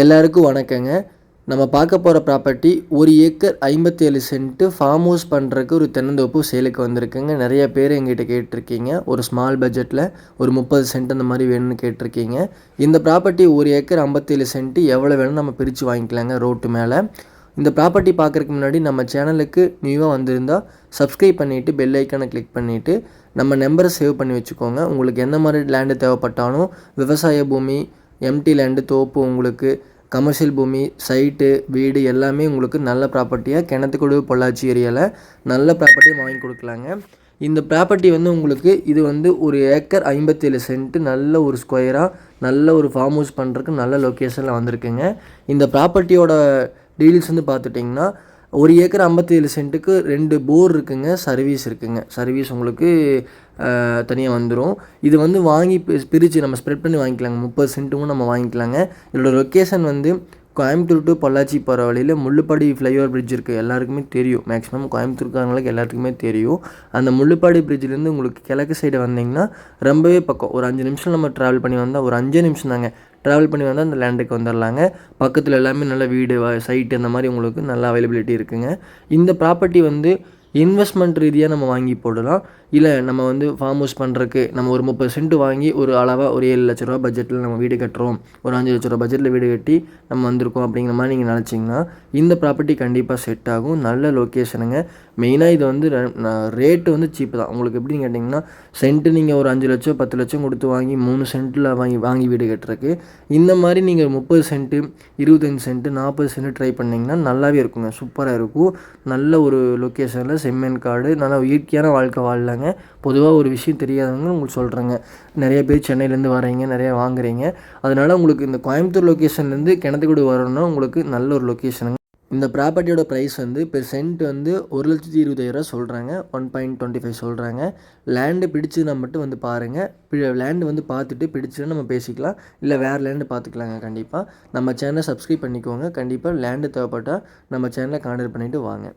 எல்லாருக்கும் வணக்கங்க. நம்ம பார்க்க போகிற ப்ராப்பர்ட்டி ஒரு ஏக்கர் ஐம்பத்தேழு சென்ட்டு ஃபார்ம் ஹவுஸ் பண்ணுறதுக்கு ஒரு தென்னந்தோப்பு சேலுக்கு வந்திருக்குங்க. நிறைய பேர் எங்கிட்ட கேட்டிருக்கீங்க. ஒரு ஸ்மால் பட்ஜெட்டில் ஒரு முப்பது சென்ட் அந்த மாதிரி வேணும்னு கேட்டிருக்கீங்க. இந்த ப்ராப்பர்ட்டி ஒரு ஏக்கர் ஐம்பத்தேழு சென்ட்டு எவ்வளோ வேணும் நம்ம பிரித்து வாங்கிக்கலாங்க ரோட்டு மேலே. இந்த ப்ராப்பர்ட்டி பார்க்குறதுக்கு முன்னாடி நம்ம சேனலுக்கு நியூவாக வந்திருந்தால் சப்ஸ்கிரைப் பண்ணிவிட்டு பெல் ஐக்கானை கிளிக் பண்ணிவிட்டு நம்ம நம்பரை சேவ் பண்ணி வச்சுக்கோங்க. உங்களுக்கு எந்த மாதிரி லேண்டு தேவைப்பட்டாலும் விவசாய பூமி எம்டி லேண்டு தோப்பு உங்களுக்கு கமர்ஷியல் பூமி சைட்டு வீடு எல்லாமே உங்களுக்கு நல்ல ப்ராப்பர்ட்டியாக கிணத்துக்குழு பொள்ளாச்சி ஏரியாவில் நல்ல ப்ராப்பர்ட்டியாக வாங்கி கொடுக்கலாங்க. இந்த ப்ராப்பர்ட்டி வந்து உங்களுக்கு இது வந்து ஒரு ஏக்கர் ஐம்பத்தேழு சென்ட்டு நல்ல ஒரு ஸ்கொயராக நல்ல ஒரு ஃபார்ம் ஹவுஸ் பண்ணுறதுக்கு நல்ல லொக்கேஷனில் வந்திருக்குங்க. இந்த ப்ராப்பர்ட்டியோட டீல்ஸ் வந்து பார்த்துட்டிங்கன்னா ஒரு ஏக்கர் ஐம்பத்தேழு சென்ட்டுக்கு ரெண்டு போர் இருக்குங்க சர்வீஸ் இருக்குங்க. சர்வீஸ் உங்களுக்கு தனியாக வந்துடும் இது வந்து வாங்கி பிரித்து நம்ம ஸ்ப்ரெட் பண்ணி வாங்கிக்கலாங்க. முப்பது சென்ட்டுக்கும் நம்ம வாங்கிக்கலாங்க. இதோட லொக்கேஷன் வந்து கோயம்புத்தூர் டு பொள்ளாச்சி போகிற வழியில் முள்ளுப்பாடி ஃப்ளைஓவர் பிரிட்ஜ் இருக்குது எல்லாருக்குமே தெரியும். மேக்ஸிமம் கோயம்புத்தூர்காரங்களுக்கு எல்லாத்துக்குமே தெரியும். அந்த முள்ளுப்பாடி பிரிட்ஜ்லேருந்து உங்களுக்கு கிழக்கு சைடு வந்தீங்கன்னா ரொம்பவே பக்கம். ஒரு அஞ்சு நிமிஷம் நம்ம ட்ராவல் பண்ணி வந்தால் ஒரு அஞ்சு நிமிஷம் தாங்க. ட்ராவல் பண்ணி வந்தால் அந்த லேண்டுக்கு வந்துடலாங்க பக்கத்தில் எல்லாமே நல்ல வீடு சைட்டு அந்த மாதிரி உங்களுக்கு நல்ல அவைலபிலிட்டி இருக்குதுங்க இந்த ப்ராப்பர்ட்டி வந்து இன்வெஸ்ட்மெண்ட் ரீதியாக நம்ம வாங்கி போடலாம். இல்லை நம்ம வந்து ஃபார்ம் ஹவுஸ் பண்ணுறக்கு நம்ம ஒரு முப்பது சென்ட் வாங்கி ஒரு அளவாக ஒரு ஏழு லட்ச ரூபா பட்ஜெட்டில் நம்ம வீடு கட்டுறோம். ஒரு அஞ்சு லட்ச ரூபா பட்ஜெட்டில் வீடு கட்டி நம்ம வந்திருக்கோம் அப்படிங்கிற மாதிரி நீங்கள் நினச்சிங்கன்னா இந்த ப்ராப்பர்ட்டி கண்டிப்பாக செட் ஆகும். நல்ல லொக்கேஷனுங்க மெயினாக இது வந்து ரேட்டு வந்து சீப்பு தான். உங்களுக்கு எப்படின்னு கேட்டிங்கன்னா சென்ட்டு நீங்கள் ஒரு அஞ்சு லட்சம் பத்து லட்சம் கொடுத்து வாங்கி மூணு சென்ட்டில் வாங்கி வாங்கி வீடு கட்டுறக்கு இந்த மாதிரி நீங்கள் முப்பது சென்ட்டு இருபத்தஞ்சி சென்ட்டு நாற்பது சென்ட்டு ட்ரை பண்ணிங்கன்னா நல்லாவே இருக்குங்க. சூப்பராக இருக்கும். நல்ல ஒரு லொக்கேஷனில் செம்மன் காடு. நல்லா இயற்கையான வாழ்க்கை வாழலாங்க. பொதுவாக ஒரு விஷயம் தெரியாதவங்க உங்களுக்கு சொல்கிறேங்க நிறைய பேர் சென்னையிலேருந்து வரீங்க நிறைய வாங்குறீங்க. அதனால் உங்களுக்கு இந்த கோயம்புத்தூர் லொக்கேஷன்லேருந்து கிணத்துக்கூடு வரணும்னா உங்களுக்கு நல்ல ஒரு லொக்கேஷனுங்க இந்த ப்ராப்பர்ட்டியோட ப்ரைஸ் வந்து இப்போ சென்ட் வந்து ஒரு லட்சத்தி இருபதாயிரரூவா சொல்கிறாங்க ஒன் பாயிண்ட் டுவெண்ட்டி ஃபைவ் சொல்கிறாங்க லேண்டு பிடிச்சதுனா மட்டும் வந்து பாருங்கள் லேண்டு வந்து பார்த்துட்டு பிடிச்சதுன்னா நம்ம பேசிக்கலாம். இல்லை வேறு லேண்டு பார்த்துக்கலாங்க கண்டிப்பாக நம்ம சேனலை சப்ஸ்கிரைப் பண்ணிக்கோங்க. கண்டிப்பாக லேண்டு தேவைப்பட்டால் நம்ம சேனலை கான்டெக்ட் பண்ணிவிட்டு வாங்க.